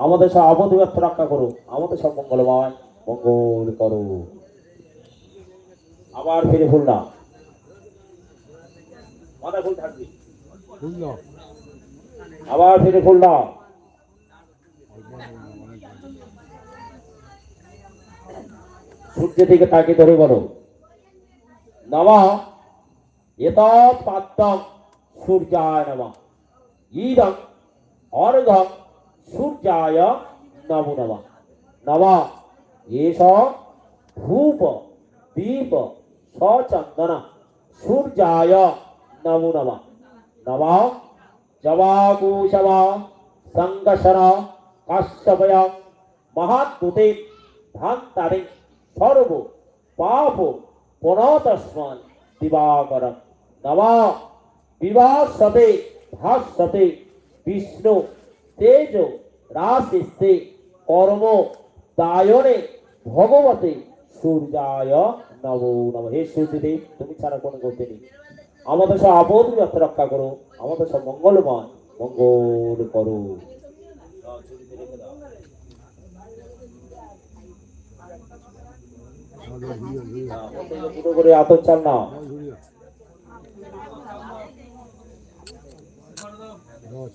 আমাদের সব ব্যর্থ রক্ষা করো আমাদের সব মঙ্গলময় মঙ্গল করো আবার ফিরে ফুল না। থাকবে। আবার ফিরে ফুল না। সূর্যের দিকে তাকে ধরে বলো। নমঃ এত পাত্তম সূর্যায় নমঃ। ইদং অর্ঘম सूर्याय नमो नम नम एष धूप दीप सचंदन सूर्याय नमो नम नम जवागूशव संगशन काश्यपय महात्ते धान्तरे सर्व, पाप, पुनतस्मान दिवाकर नम विवासते भाषते विष्णु, तेजो রাশিস্তে কর্ম দায়নে ভগবতে সূর্যায় নব নম। হে সূর্যদেব তুমি ছাড়া কোনো গতি নেই। আমাদের সব আপদ রক্ষা করো। আমাদের সব মঙ্গলময়। মঙ্গল করো। আমাদের ঘুরিয়ে ঘুরিয়ে দুটো করে আতর চাল না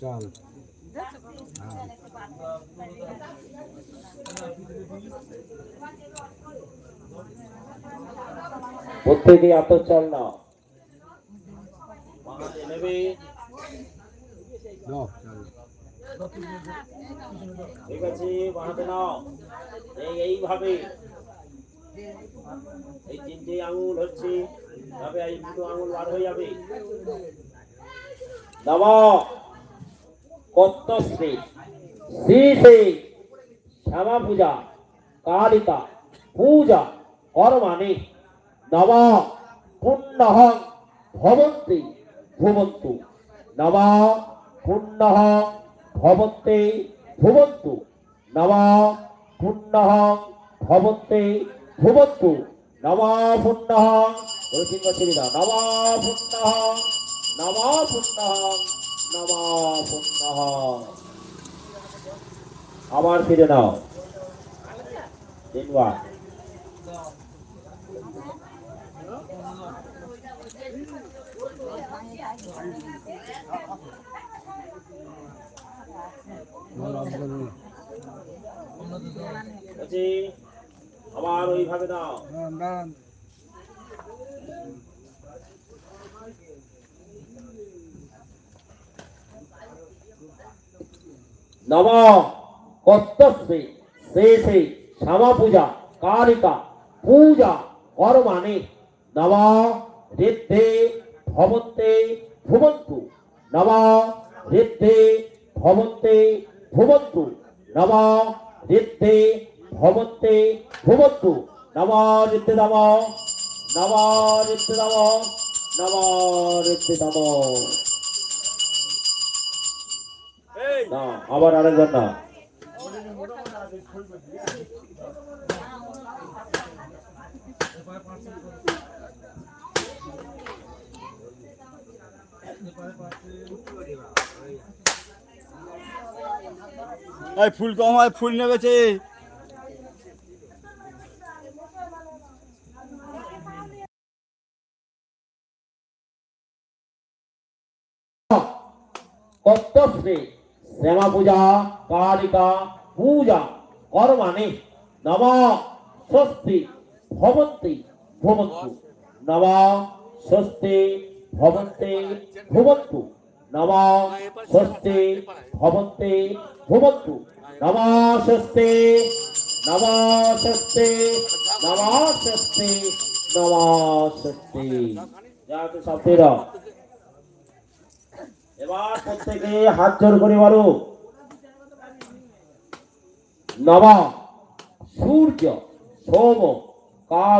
চাল। হ্যাঁ প্রত্যেকে আতর চাল না। ঠিক আছে, বানাতে নাও। এই, এইভাবে। এই তিনটে আঙুল হচ্ছে, তবে এই দুটো আঙুল বার হয়ে যাবে। নম কত্তশ্রী শ্রী শ্রী শ্যামা পূজা, কালিকা, পূজা, কর্মাণি, নম পুণ্যঃ ভবন্তি, ভুবন্তু। নম পুণ্যঃ ভবন্তে, ভুবন্তু। নম পুণ্যঃ ভবন্তে, ভুবন্তু। নম পুণ্যঃ রসিংহ ছেড়িদা নম পুণ্যঃ নম পুণ্যঃ নম পুণ্যঃ আবার ফিরে নাও। তিনবার। আবার ওইভাবে দাও নম কর্তশ্রী শেষে শ্যামা পূজা কালিকা, পূজা কর্মাণি। নম ঋদ্ধে ভবন্তে ভুবন্তু। নম ঋদ্ধে ভবন্তে ভুবন্তু। নম ঋদ্ধে ভবন্তে ভুবন্তু। নম ঋদ্ধে নম। নম ঋদ্ধে নম। নম ঋদ্ধে নম। না আবার আরেকবার না। এই ফুল কম হয় ফুল নেবেছে কর্তশ্রী শ্যামা পূজা কালিকা পূজা কর্মাণি নম স্বস্তি ভবন্তি ভবন্তু নম স্বস্তি ভবন্তি ভুবন্তু নম স্বস্তি ভবন্তি ভুবন্তু নম স্বস্তি নম স্বস্তি নম স্বস্তি নম স্বস্তি যা তো সব ফেরা এবার প্রত্যেকে হাত জোর করে বলো। নবা সূর্য সোম কাল